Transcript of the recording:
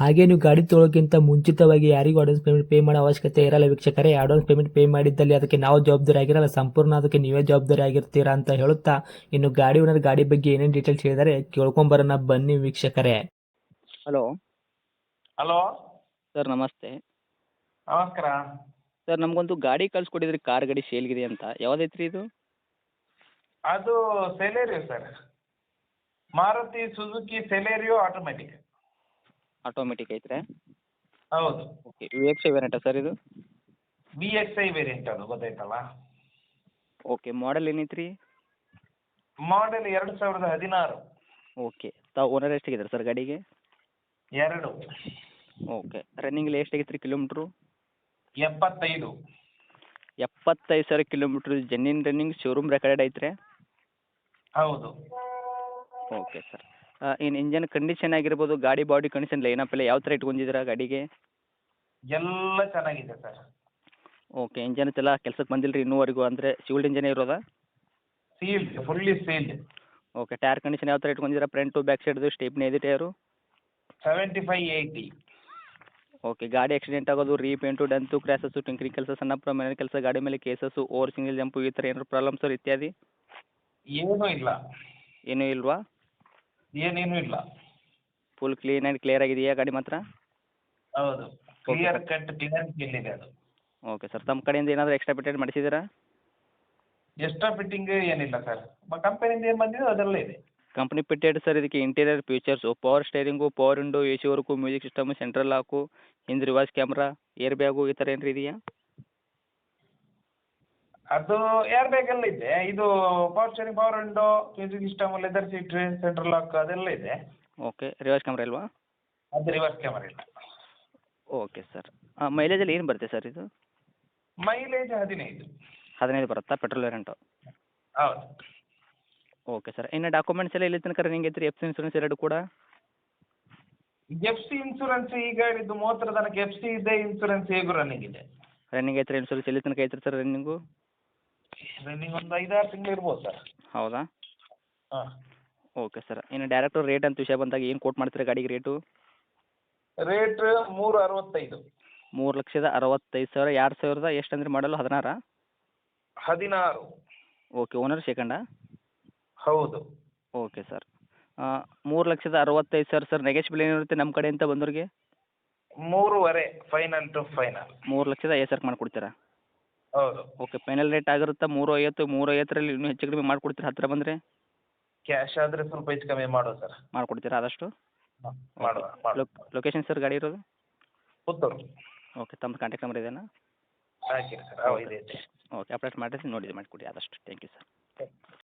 ಹಾಗೆ ನೀವು ಗಾಡಿ ತೊಳೋಕ್ಕಿಂತ ಮುಂಚಿತವಾಗಿ ಯಾರಿಗೂ ಅಡ್ವಾನ್ಸ್ ಪೇಮೆಂಟ್ ಪೇ ಮಾಡೋ ಅವಶ್ಯಕತೆ ಇರಲ್ಲ ವೀಕ್ಷಕರೇ. ಅಡ್ವಾನ್ಸ್ ಪೇಮೆಂಟ್ ಪೇ ಮಾಡಿದ್ದಲ್ಲಿ ಅದಕ್ಕೆ ನಾವು ಜವಾಬ್ದಾರಿ ಆಗಿರಲ್ಲ. ಸಂಪೂರ್ಣ ಅದಕ್ಕೆ ನೀವೇ ಜವಾಬ್ದಾರಿ ಆಗಿರ್ತೀರಾ ಅಂತ ಹೇಳುತ್ತಾ ಇನ್ನು ಗಾಡಿ ಓನರ್ ಗಾಡಿ ಬಗ್ಗೆ ಏನೇನು ಡೀಟೇಲ್ಸ್ ಹೇಳಿದರೆ ಕೇಳ್ಕೊಂಬರೋಣ ಬನ್ನಿ ವೀಕ್ಷಕರೇ. ಹಲೋ ಹಲೋ ಸರ್ ನಮಸ್ತೆ. ನಮಸ್ಕಾರ. ಸರ್ ನಮಗೊಂದು ಗಾಡಿ ಕಳ್ಸಿಕೊಟ್ಟಿದ್ರಿ ಕಾರ್ ಗಾಡಿ ಸೇಲ್ಗಿದೆ ಅಂತ. ಯಾವ್ದೈತ್ರಿ ರೀ ಇದು? ಅದು Celerio sir Maruti Suzuki Celerio automatic automatic ಐತ್ರೆ? ಹೌದು. Okay V X I variant sir ಇದು? ಬಿ ಎಕ್ಸ್ ಐ ವೇರಿಯಂಟ್ ಅದು ಗೊತ್ತಾಯ್ತಲ್ಲ? ಓಕೆ ಮಾಡೆಲ್ ಏನೈತೆ ರೀ ಮಾಡೆಲ್ ಎರಡು ಸಾವಿರದ ಹದಿನಾರು. ಓಕೆ ತಾವು ಓನರ್ ಎಷ್ಟಾಗಿದ್ದಾರೆ ಸರ್ ಗಾಡಿಗೆ? ಎರಡು. ಓಕೆ ರನ್ನಿಂಗ್ ಎಷ್ಟು ರೀ ಕಿಲೋಮೀಟ್ರು ಎಪ್ಪತ್ತೈದು. ಎಪ್ಪತ್ತೈದು ಸಾವಿರ kilometre genuine running showroom record ಐತ್ರಿ? ಹೌದು. ಓಕೆ ಸರ್ ಇನ್ನು ಇಂಜನ್ ಕಂಡೀಷನ್ ಆಗಿರ್ಬೋದು ಗಾಡಿ ಬಾಡಿ ಕಂಡೀಷನ್ ಲೈನಪ್ ಎಲ್ಲ ಯಾವ ಥರ ಇಟ್ಕೊಂಡಿದ್ದೀರಾ ಗಾಡಿಗೆ? ಎಲ್ಲ ಚೆನ್ನಾಗಿದೆ ಸರ್. ಓಕೆ ಇಂಜನ್ ಎಲ್ಲ ಕೆಲ್ಸಕ್ಕೆ ಬಂದಿಲ್ಲ ರೀ ಇನ್ನೂವರೆಗೂ ಅಂದರೆ ಸಿವಿಲ್ ಇಂಜನ್ ಇರೋದಾ? Sealed fully sealed okay tyre condition ಯಾವ ಥರ ಇಟ್ಕೊಂಡಿದ್ದೀರಾ ಫ್ರಂಟ್ ಟು ಬ್ಯಾಕ್ ಸೈಡ್ದು ಸ್ಟೇಪ್ನೇ ಇದೆ tyre seventy five eighty okay ಗಾಡಿ ಆಕ್ಸಿಡೆಂಟ್ ಆಗೋದು ರೀಪೇಂಟು ಡಂತು ಕ್ರ್ಯಾಸಸ್ಸು ಟಿಂಕ್ರಿ ಕೆಲಸ ಸಣ್ಣ ಮನೆ ಕೆಲಸ ಗಾಡಿ ಮೇಲೆ ಕೇಸಸ್ಸು ಓವರ್ ಸಿಂಗಲ್ ಜಂಪು ಈ ಥರ ಏನಾದ್ರು ಪ್ರಾಬ್ಲಮ್ಸ್ ಇತ್ಯಾದಿ? ಏನೂ ಇಲ್ಲ. ಏನೂ ಇಲ್ವಾ? ಏನೇನೂ ಇಲ್ಲ. ಫುಲ್ ಕ್ಲೀನ್ ಆ್ಯಂಡ್ ಕ್ಲಿಯರ್ ಆಗಿದೆಯಾ ಗಾಡಿ ಮಾತ್ರ? ಹೌದು. ಕ್ಲಿಯರ್ ಕಟ್ ಕ್ಲಿಯರ್ ಇದೆ ಅದು. ಓಕೆ ಸರ್ ತಮ್ಮ ಕಡೆಯಿಂದ ಏನಾದರೂ ಎಕ್ಸ್ಟ್ರಾ ಪೇಟೆಂಟ್ ಮಾಡಿಸಿದ್ದೀರಾ? ಎಕ್ಸ್ಟ್ರಾ ಫಿಟ್ಟಿಂಗ್ ಏನಿಲ್ಲ ಸರ್ ಕಂಪನಿಯಿಂದ ಏನು ಬಂದಿದೆ ಅದೆಲ್ಲ ಇದೆ. ಕಂಪ್ನಿ ಪಿಟ್ಟೆಡ್ ಸರ್ ಇದಕ್ಕೆ interior features power steering power window A C work music system central lock ಹಿಂದೆ ರಿವರ್ಸ್ ಕ್ಯಾಮ್ರಾ ಏರ್ ಬ್ಯಾಗು ಈ ಥರ ಏನಾರು ಇದೆಯಾ? ಅದು ಏರ್ ಬ್ಯಾಗ್ ಎಲ್ಲ ಇದೆ. ಇದು power steering power window music system leather seat central lock ಅದೆಲ್ಲ ಇದೆ. ಓಕೆ ರಿವರ್ಸ್ ಕ್ಯಾಮ್ರಾ ಇಲ್ವಾ? ಅದು ರಿವರ್ಸ್ ಕ್ಯಾಮರಾ ಇಲ್ಲ. ಓಕೆ ಸರ್ ಮೈಲೇಜಲ್ಲಿ ಏನು ಬರುತ್ತೆ ಸರ್ ಇದು? ಮೈಲೇಜ್ ಹದಿನೈದು. ಹದಿನೈದು ಬರುತ್ತಾ? ಪೆಟ್ರೋಲ್ ವೇರಿಯಂಟು ಹೌದು. ಓಕೆ ಸರ್ ಇನ್ನು ಡಾಕ್ಯುಮೆಂಟ್ಸ್ ಎಲ್ಲ ಇಲ್ಲಿ ತನಕ ರನ್ನಿಂಗ್ ಐತ್ರಿ? ಎಫ್ ಸಿ ಇನ್ಸೂರೆನ್ಸ್ ಎರಡು ಕೂಡ? ಎಫ್ ಸಿ ಇನ್ಸೂರೆನ್ಸ್ ಈಗ ಇದು ಮೂವತ್ತರ ತನಕ ಎಫ್ ಸಿ ಇದೆ ಇನ್ಸೂರೆನ್ಸ್ ಹೇಗೂ ರನ್ನಿಂಗ್ ಇದೆ. ರನ್ನಿಂಗ್ ಐತ್ರಿ? ಇನ್ಸೂರೆನ್ಸ್ ಎಲ್ಲಿ ತನಕ ಐತ್ರಿ ಸರ್ ರನ್ನಿಂಗು ರನ್ನಿಂಗ್ ಒಂದು ಐದಾರು ತಿಂಗಳು ಇರ್ಬೋದು ಸರ್ ಹೌದಾ? ಹಾಂ. ಓಕೆ ಸರ್ ಇನ್ನು ಡೈರೆಕ್ಟ್ ರೇಟ್ ಅಂತ ವಿಷಯ ಬಂದಾಗ ಏನು ಕೋಟ್ ಮಾಡ್ತೀರಾ ಗಾಡಿಗೆ ರೇಟು ರೇಟ್ ಮೂರು ಅರವತ್ತೈದು. ಮೂರು ಲಕ್ಷದ ಅರವತ್ತೈದು ಸಾವಿರ. ಎರಡು ಸಾವಿರದ ಎಷ್ಟು ಅಂದ್ರೆ ಮಾಡಲು ಹದಿನಾರ? ಹದಿನಾರು. ಓಕೆ ಓನರ್ ಸೆಕೆಂಡಾ ಹೌದು. ಓಕೆ ಸರ್ ಮೂರು ಲಕ್ಷದ ಅರವತ್ತೈದು ಸಾವಿರ ಸರ್ ನೆಗೆಶ್ಬಿಲ್ ಏನಿರುತ್ತೆ ನಮ್ಮ ಕಡೆಯಿಂದ ಬಂದವ್ರಿಗೆ ಮೂರುವರೆ ಫೈನಲ್ ಟು ಫೈನಲ್ ಮೂರು ಲಕ್ಷದ ಐದು ಸಾವಿರ ಮಾಡಿಕೊಡ್ತೀರಾ? ಹೌದು. ಓಕೆ ಫೈನಲ್ ರೇಟ್ ಆಗಿರುತ್ತೆ? ಮೂರು ಐವತ್ತು ಮೂರು ಐವತ್ತರಲ್ಲಿ ಇನ್ನೂ ಹೆಚ್ಚು ಕಡಿಮೆ ಮಾಡಿಕೊಡ್ತೀರಾ? ಹತ್ತಿರ ಬಂದರೆ? ಕ್ಯಾಶ್ ಆದರೆ ಸ್ವಲ್ಪ ಹೆಚ್ಚು ಕಮ್ಮಿ ಮಾಡುವ ಸರ್. ಮಾಡಿಕೊಡ್ತೀರಾ ಆದಷ್ಟು? ಮಾಡುವ ಮಾಡುವ. ಲೊಕೇಶನ್ ಸರ್ ಗಾಡಿ ಇರೋದು? ಪುತ್ತೂರು. ಓಕೆ ತಮ್ಮ ಕಾಂಟ್ಯಾಕ್ಟ್ ನಂಬರ್ ಇದೆಯಾ ಹಾಕಿರಿ ಸರ್ ಇದೆ ಇದೆ. ಓಕೆ ಅಪ್ಡೇಟ್ ಮಾಡಿರಿ ನೋಡಿ ಮಾಡಿಕೊಡಿ ಆದಷ್ಟು. Thank you sir